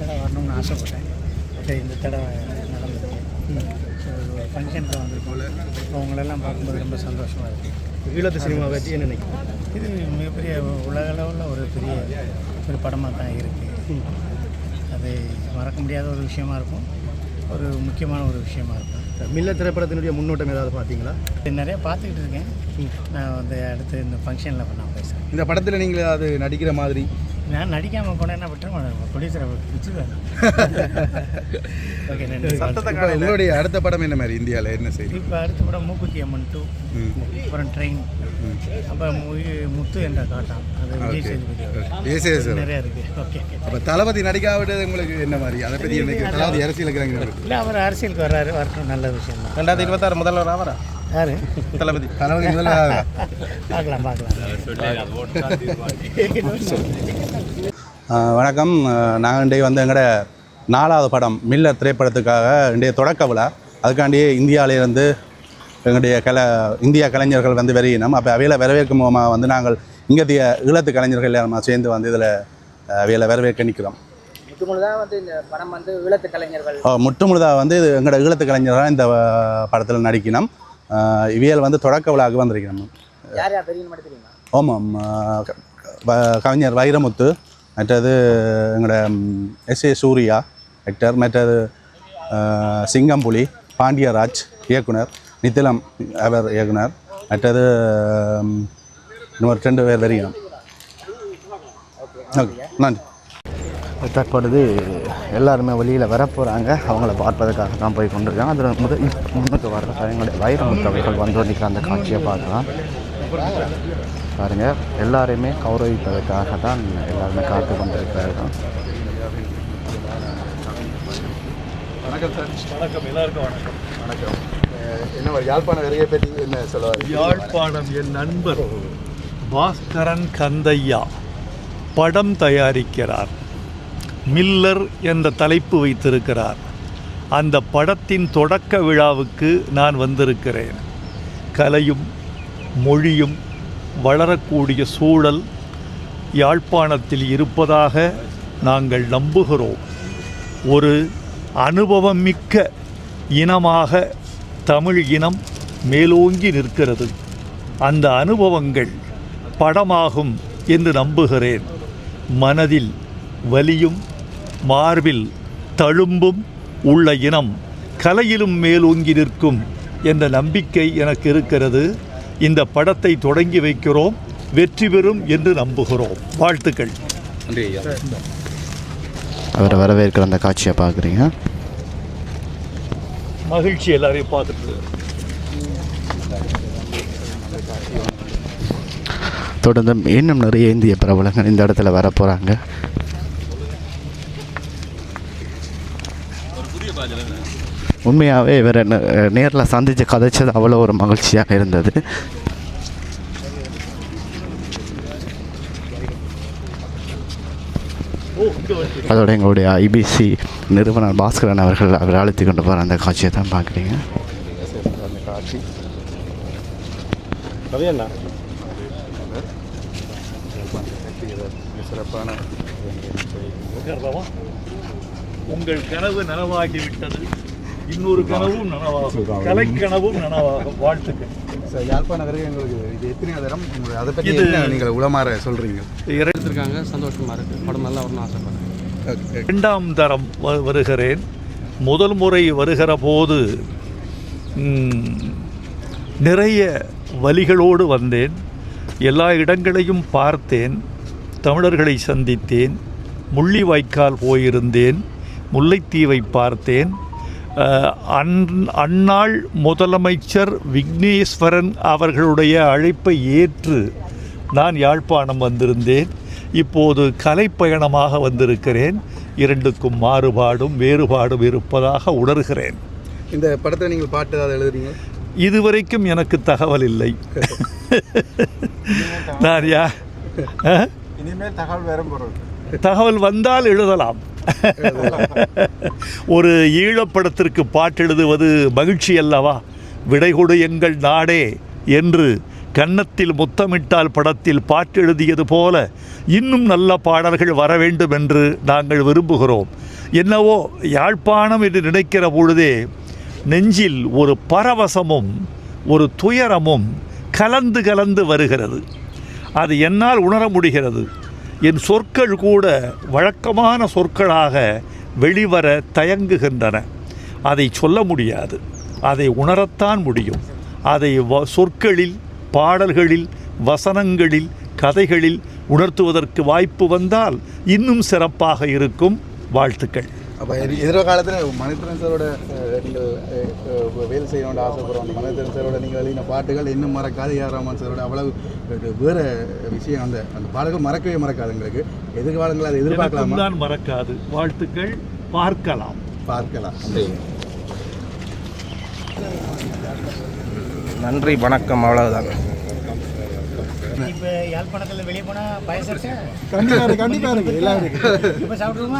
தடவை வரணும்னு ஆசைப்பட்டேன். சரி இந்த தடவை நடந்திருக்கு. ஸோ ஃபங்க்ஷனுக்கு வந்திருக்கோம். இப்போ உங்களெல்லாம் பார்க்கும்போது ரொம்ப சந்தோஷமாக இருக்குது ஈழத்து சினிமா பற்றி என்ன நினைக்கிறேன் இது மிகப்பெரிய உலக அளவில் ஒரு பெரிய ஒரு படமாக தான் இருக்குது அது மறக்க முடியாத ஒரு விஷயமா இருக்கும். ஒரு முக்கியமான ஒரு விஷயமா இருக்கும். மில்ல திரைப்படத்தினுடைய முன்னோட்டம் ஏதாவது பார்த்தீங்களா? நிறைய பார்த்துக்கிட்டு இருக்கேன். நான் வந்து அடுத்து இந்த ஃபங்க்ஷனில் நான் பேசுகிறேன் இந்த படத்தில் நீங்கள் ஏதாவது நடிக்கிற மாதிரி நான் நடிக்காமல் போனேன்னா விட்டுற மாட்டேன் ப்ரொடியூசரை பிடிச்சிருவேன் ஓகே நன்றி. இப்போ உங்களுடைய அடுத்த படம் என்ன மாதிரி? இந்தியாவில் என்ன செய்தி? இப்போ அடுத்த படம் மூக்குத்தி அம்மன் டூ அப்புறம் ட்ரெயின் அப்புறம் மு- முத்து என்ற காட்டான் அது விஜய் சேதுபதி நிறையா இருக்குது ஓகே அப்போ தளபதி நடிக்காவிட்டது உங்களுக்கு என்ன மாதிரி? அதை பற்றி எனக்கு தளபதி அரசியல் இருக்கிறாங்க இல்லை அவர் அரசியலுக்கு வர்றாரு. வரட்டும் நல்ல விஷயம் தான். ரெண்டாயிரத்தி இருபத்தாறு முதல்வர் ஆவரா யாரு? தளபதி. தளபதி முதல்வர் பார்க்கலாம் பார்க்கலாம். வணக்கம். நாங்கள் இன்றைய வந்து எங்களோட நாலாவது படம் மில்லர் திரைப்படத்துக்காக இன்றைய தொடக்க விழா. அதுக்காண்டி இந்தியாவிலேருந்து எங்களுடைய கல இந்திய கலைஞர்கள் வந்து வெளியினோம் அப்போ அவையில் வரவேற்கும் முகமாக வந்து நாங்கள் இங்கத்திய ஈழத்து கலைஞர்கள் எல்லாருமா சேர்ந்து வந்து இதில் அவையில் வரவேற்க நிற்கிறோம் முற்றுமுழுதாக வந்து இந்த படம் வந்து ஈழத்து கலைஞர்கள் முற்றுமுழுதாக வந்து இது எங்களோட ஈழத்து கலைஞராக இந்த படத்தில் நடிக்கணும். இவியல் வந்து தொடக்க விழாவுக்கு தெரியுமா? ஆமாம் கவிஞர் வைரமுத்து மற்றது எங்களோட எஸ் ஏ சூர்யா ஆக்டர் மற்றது சிங்கம்புலி பாண்டியராஜ் இயக்குனர் நித்திலம் அவர் இயக்குனர் மற்றது இன்னொரு ரெண்டு பேர் தெரியும். ஓகே நன்றி. தற்பொழுது எல்லாருமே வெளியில் வர போகிறாங்க அவங்கள பார்ப்பதற்காக தான் போய் கொண்டிருக்காங்க. அதில் முதல் முன்னுக்கு வர்ற எங்களுடைய வைரமுத்தவைகள் வந்து நிற்கிற அந்த காட்சியை பார்க்கலாம். பாருங்கள் எல்லாரையுமே கௌரவிப்பதற்காக தான் எல்லாருமே காத்து கொண்டிருக்கிறார்கள். வணக்கம் சார். வணக்கம் எல்லாருக்கும் வணக்கம். வணக்கம். என்ன மாதிரி யாழ்ப்பாண வரையை பற்றி என்ன சொல்லுவார் யாழ்ப்பாணம் என் நண்பர் பாஸ்கரன் கந்தையா படம் தயாரிக்கிறார். மில்லர் என்ற தலைப்பு வைத்திருக்கிறார். அந்த படத்தின் தொடக்க விழாவுக்கு நான் வந்திருக்கிறேன். கலையும் மொழியும் வளரக்கூடிய சூழல் யாழ்ப்பாணத்தில் இருப்பதாக நாங்கள் நம்புகிறோம். ஒரு அனுபவம் மிக்க இனமாக தமிழ் இனம் மேலோங்கி நிற்கிறது. அந்த அனுபவங்கள் படமாகும் என்று நம்புகிறேன். மனதில் வலியும் மார்பில் தழும்பும் உள்ள இனம் கலையிலும் மேலோங்கி நிற்கும் என்ற நம்பிக்கை எனக்கு இருக்கிறது. இந்த படத்தை தொடங்கி வைக்கிறோம். வெற்றி பெறும் என்று நம்புகிறோம். வாழ்த்துக்கள். நன்றி அவரை வரவேற்கிற அந்த காட்சியை பார்க்குறீங்க. மகிழ்ச்சி எல்லாரையும் பார்த்துட்டு. தொடர்ந்து இன்னும் நிறைய இந்திய பிரபலங்கள் இந்த இடத்துல வர போகிறாங்க உண்மையாகவே இவரை நேரில் சந்தித்து கதைச்சது அவ்வளோ ஒரு மகிழ்ச்சியாக இருந்தது. அதோட எங்களுடைய ஐபிசி நிறுவனர் பாஸ்கரன் அவர்கள் அவர் அழைத்து கொண்டு போகிற அந்த காட்சியை தான் பார்க்குறீங்க. காட்சி சிறப்பான? உங்கள் கனவு நனவாகிவிட்டது. இன்னொரு கனவும் நனவாகும். கலைக்கனவும் நனவாகும். வாழ்த்துக்கள். சார் யாழ்ப்பாண வரை எங்களுக்கு இது எத்தனை தரம் அதை பற்றி நீங்கள் உளமாற சொல்கிறீங்க இர- எடுத்திருக்காங்க சந்தோஷமா இருக்கு. படம் நல்லா வரணும்னு ஆசைப்படுறேன். இரண்டாம் தரம் வ- வருகிறேன். முதல் முறை வருகிற போது ம், நிறைய வலிகளோடு வந்தேன். எல்லா இடங்களையும் பார்த்தேன். தமிழர்களை சந்தித்தேன். முள்ளிவாய்க்கால் போயிருந்தேன். முல்லைத்தீவை பார்த்தேன். அன் அந்நாள் முதலமைச்சர் விக்னேஸ்வரன் அவர்களுடைய அழைப்பை ஏற்று நான் யாழ்ப்பாணம் வந்திருந்தேன். இப்போது கலைப்பயணமாக வந்திருக்கிறேன். இரண்டுக்கும் மாறுபாடும் வேறுபாடும் இருப்பதாக உணர்கிறேன். இந்த படத்தை நீங்கள் பாட்டு ஏதாவது எழுதுறீங்க? இதுவரைக்கும் எனக்கு தகவல் இல்லை. நான் யா தகவல் தகவல் வந்தால் எழுதலாம். ஒரு ஈழப்படத்திற்கு பாட்டெழுதுவது மகிழ்ச்சி அல்லவா? விடைகொடு எங்கள் நாடே என்று கன்னத்தில் முத்தமிட்டால் படத்தில் பாட்டு எழுதியது போல இன்னும் நல்ல பாடல்கள் வர வேண்டும் என்று நாங்கள் விரும்புகிறோம். என்னவோ யாழ்ப்பாணம் என்று நினைக்கிற பொழுதே நெஞ்சில் ஒரு பரவசமும் ஒரு துயரமும் கலந்து கலந்து வருகிறது. அது என்னால் உணர முடிகிறது. என் சொற்கள் கூட வழக்கமான சொற்களாக வெளிவர தயங்குகின்றன. அதை சொல்ல முடியாது. அதை உணரத்தான் முடியும். அதை வ சொற்களில் பாடல்களில் வசனங்களில் கதைகளில் உணர்த்துவதற்கு வாய்ப்பு வந்தால் இன்னும் சிறப்பாக இருக்கும். வாழ்த்துக்கள். அப்போ எதிர்காலத்தில் மனிதன் சாரோட நீங்கள் வேலை செய்யணும்னு ஆசைப்படுறோம். அந்த மனிதன் சாரோட நீங்கள் எழுதின பாட்டுகள் இன்னும் மறக்காது. ஏஆர் ரஹ்மான் சாரோட அவ்வளவு வேற விஷயம். அந்த அந்த பாடல்கள் மறக்கவே மறக்காது எங்களுக்கு. எதிர்காலங்கள் அதை எதிர்பார்க்கலாமா? தான் மறக்காது. வாழ்த்துக்கள். பார்க்கலாம். பார்க்கலாம். நன்றி வணக்கம் அவ்வளவுதான். இப்போ யாழ்ப்பாணத்தில் வெளியே போனால் பாயசம் கண்டிப்பாக கண்டிப்பாக இருக்கு எல்லாம் இருக்கு. இப்போ சாப்பிடுவோமா